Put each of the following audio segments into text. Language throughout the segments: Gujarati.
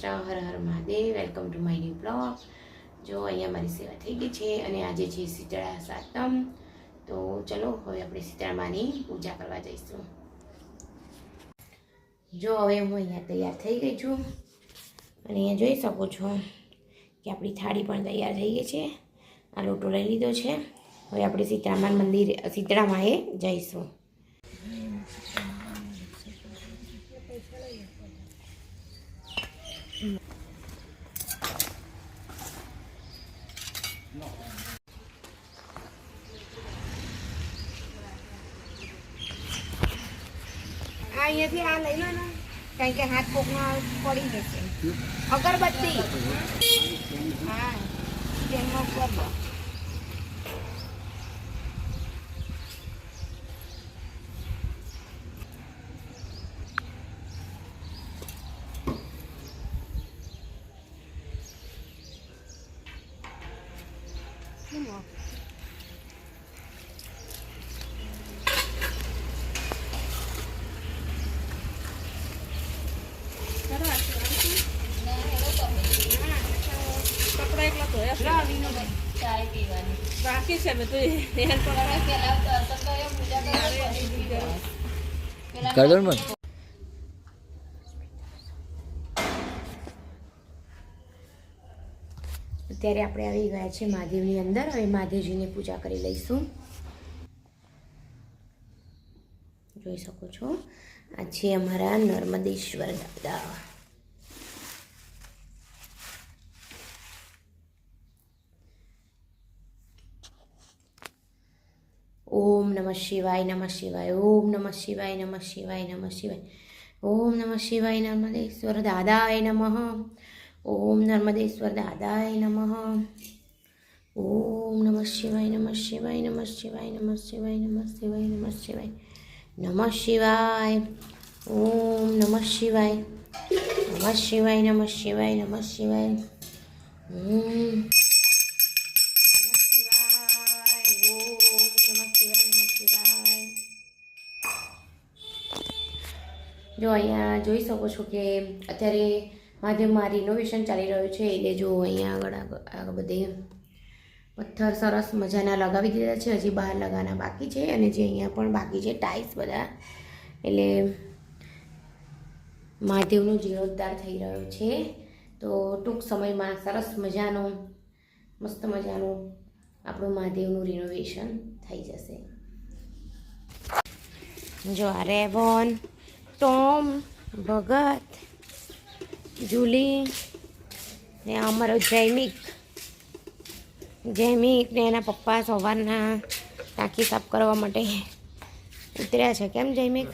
Krishna, Har Har Mahadev welcome to my new blog જો અહીંયા મારી સેવા થઈ ગઈ છે અને આજે છે શીતળા સાતમ, તો ચલો હવે આપણે શીતળામાની પૂજા કરવા જઈશું. જો હવે હું અહીંયા તૈયાર થઈ ગઈ છું અને અહીંયા જોઈ શકો છો કે આપણી થાળી પણ તૈયાર થઈ ગઈ છે. આ લોટો લઈ લીધો છે. હવે આપણે સીતારામા મંદિરે સીતળામાએ જઈશું. અહીંયાથી આ લઈ લો ને કારણ કે હાથ પડી જશે. અગરબત્તી. હા તેમાં ઉપર. અત્યારે આપણે આવી ગયા છે મહાદેવની અંદર. હવે મહાદેવજીની પૂજા કરી લઈશું. જોઈ શકો છો. આ છે અમારા નર્મદેશ્વર દાદા ઓમ નમઃ શિવાય નમઃ શિવાય ઓમ નમઃ શિવાય નમઃ શિવાય નમઃ શિવાય ઓમ નમઃ શિવાય નર્મદેશ્વર દાદાય નમઃ ઓમ નર્મદેશ્વર દાદાય નમઃ ઓમ નમઃ શિવાય નમઃ શિવાય નમઃ શિવાય નમઃ શિવાય નમઃ શિવાય નમઃ શિવાય નમઃ શિવાય ઓમ નમઃ શિવાય નમઃ શિવાય નમઃ શિવાય નમઃ શિવાય જો અહીંયા જોઈ શકો છો કે અત્યારે માધ્યમમાં રિનોવેશન ચાલી રહ્યું છે, એટલે જો અહીંયા આગળ આગળ બધે પથ્થર સરસ મજાના લગાવી દીધા છે, હજી બહાર લગાવવાના બાકી છે, અને જે અહીંયા પણ બાકી છે, ટાઇલ્સ બધા. એટલે મહાદેવનો જીર્ણોદ્ધાર થઈ રહ્યો છે. તો ટૂંક સમયમાં સરસ મજાનું, મસ્ત મજાનું આપણું મહાદેવનું રિનોવેશન થઈ જશે. જો આ રેવન ટોમ ભગત જુલી ને અમારો જૈમિક જૈમિક ને એના પપ્પા સવારના ટાંકી સાફ કરવા માટે ઉતર્યા છે. કેમ જૈમિક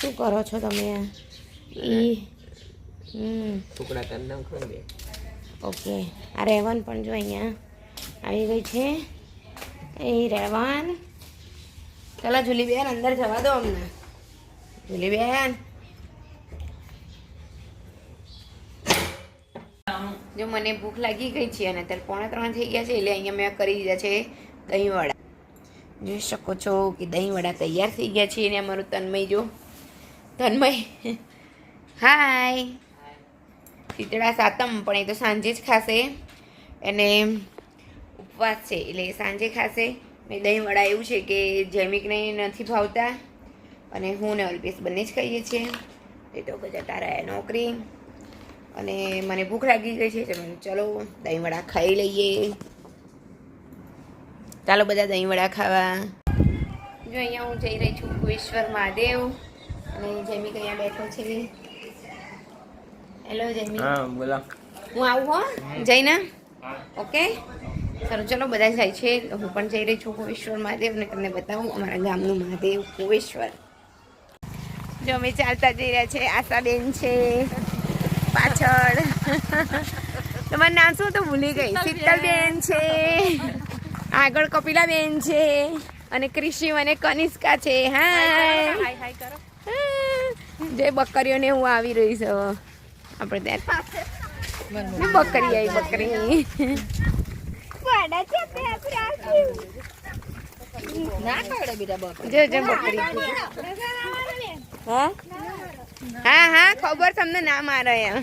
શું કરો છો તમે? ઈ ઓકે. આ રહેવાન પણ જો અહીંયા આવી ગઈ છે. એ રહેવાન. ચાલો જુલી બેન અંદર જવા દો અમને. જુલીબેન જો મને ભૂખ લાગી ગઈ છે અને અત્યારે પોણા ત્રણ થઈ ગયા છે, એટલે અહીંયા મેં કરી દીધા છે દહીંવડા. જોઈ શકો છો કે દહીંવડા તૈયાર થઈ ગયા છે અને અમારું તન્મય, જો. તન્મય. હાય. શીતળા સાતમ, પણ એ તો સાંજે જ ખાશે. એને ઉપવાસ છે, એટલે સાંજે ખાશે. મેં દહીં વડા એવું છે કે જૈમિકને નથી ભાવતા. અને હું ને અલ્પેશ બંને જ ખાઈએ છીએ. એ તો બધા તારા નોકરી. અને મને ભૂખ લાગી ગઈ છે ચલો દહીંવડા ખાઈ લઈએ. ચાલો બધા દહીંવડા ખાવા. જો અહીંયા હું જઈ રહી છું ભુવેશ્વર મહાદેવ. અને જેમી અહીંયા બેઠો છે. Hello Jamie. બોલો. હું આવું હો? જઈને? ઓકે? સારું ચલો બધા જાય છે. હું પણ જઈ રહી છું ભુવેશ્વર મહાદેવ ને તમને બતાવું અમારા ગામનું મહાદેવ કુવેશ્વર જો અમે ચાલતા જઈ રહ્યા છે આશાબેન છે પાછળ. તમારું નામ શું તો ભૂલી ગઈ. શીતલબેન. છે આગળ કપિલાબેન છે અને ક્રિશિવ અને કનિષ્કા છે. હા. જે બકરીઓને હું આવી રહી છું. આપણે ત્યાં બકરી આવી બકરી. જો જો બકરી. હા? હા હા, ખબર તમને ના મારે એમ.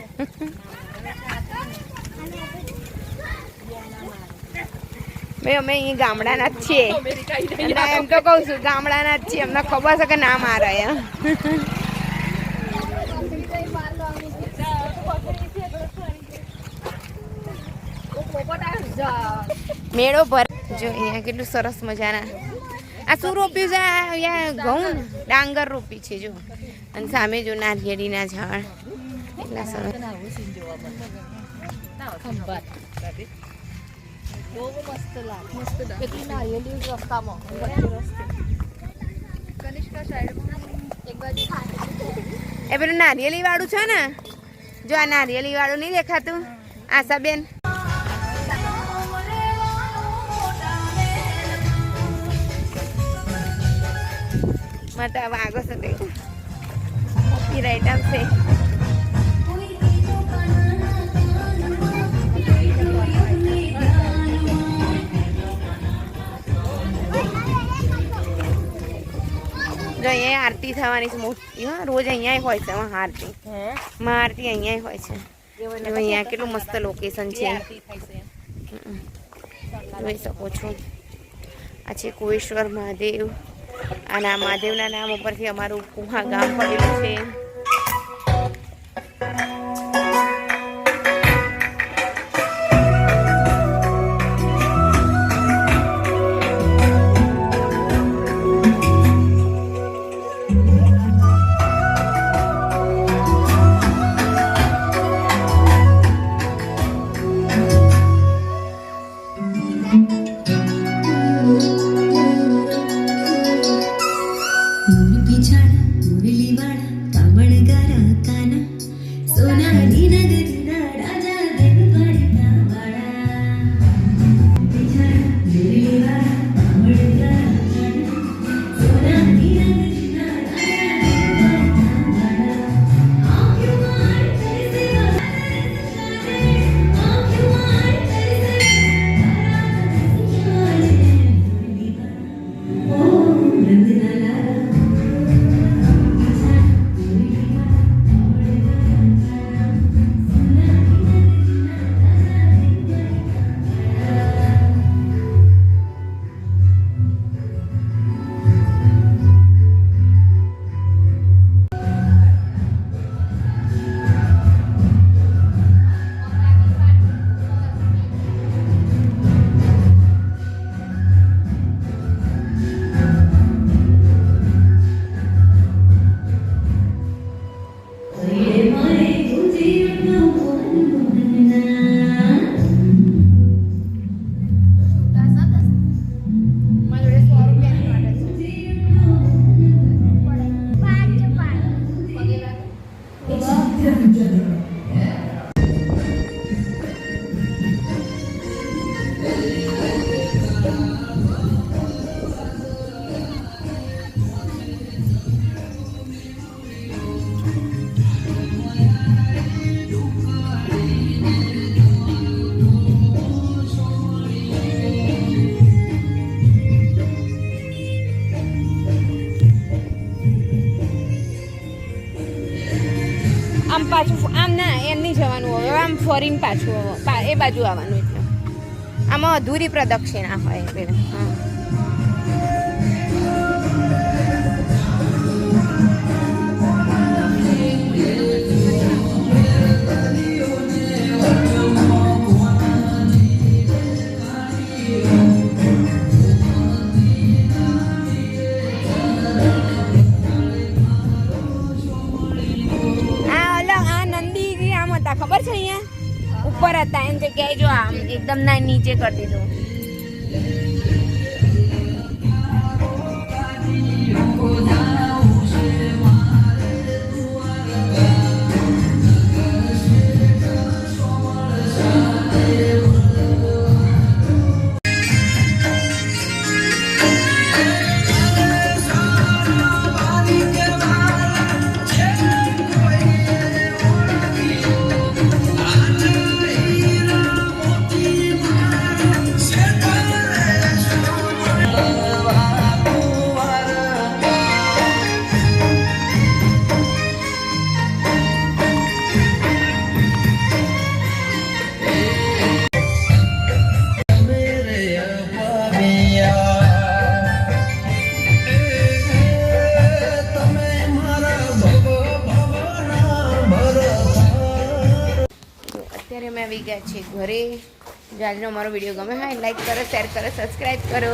ભાઈ અમે અહીં ગામડાના જ છીએ. એમ તો કહું છું, ગામડાના જ છીએ. અમને ખબર છે કે ના મારે એમ. મેળો ભર જો, અહીંયા કેટલું સરસ મજાના. આ શું રોપ્યું છે? ઘઉં ડાંગર રોપી છે, જો. અને સામે જો નારિયેળીના ઝાડ. એટલા સરસ. એ પેલું નારિયેળી વાળું છે ને? જો આ નારિયેળી વાળું નહીં દેખાતું? આશાબેન. મારે વાગો છે તે કોપીરાઈટ આવશે અહીંયા આરતી થવાની છે મોટી હા રોજ અહીંયા હોય છે મહાઆરતી મહાઆરતી અહીંયા હોય છે. અહીંયા કેટલું મસ્ત લોકેશન છે. જોઈ શકો છો. આ છે કોયેશ્વર મહાદેવ. અને મહાદેવના નામ ઉપરથી અમારું કુહા ગામ પડેલું છે. આમ પાછું આમ ના એમ નહીં જવાનું હવે આમ ફરીને પાછું હવે પા- એ બાજુ આવવાનું એટલે આમાં અધૂરી પ્રદક્ષિણા હોય. નીચે કરી દીધું. ઘરે. જો આજનો અમારો વીડિયો ગમે હોય લાઈક કરો શેર કરો સબસ્ક્રાઈબ કરો.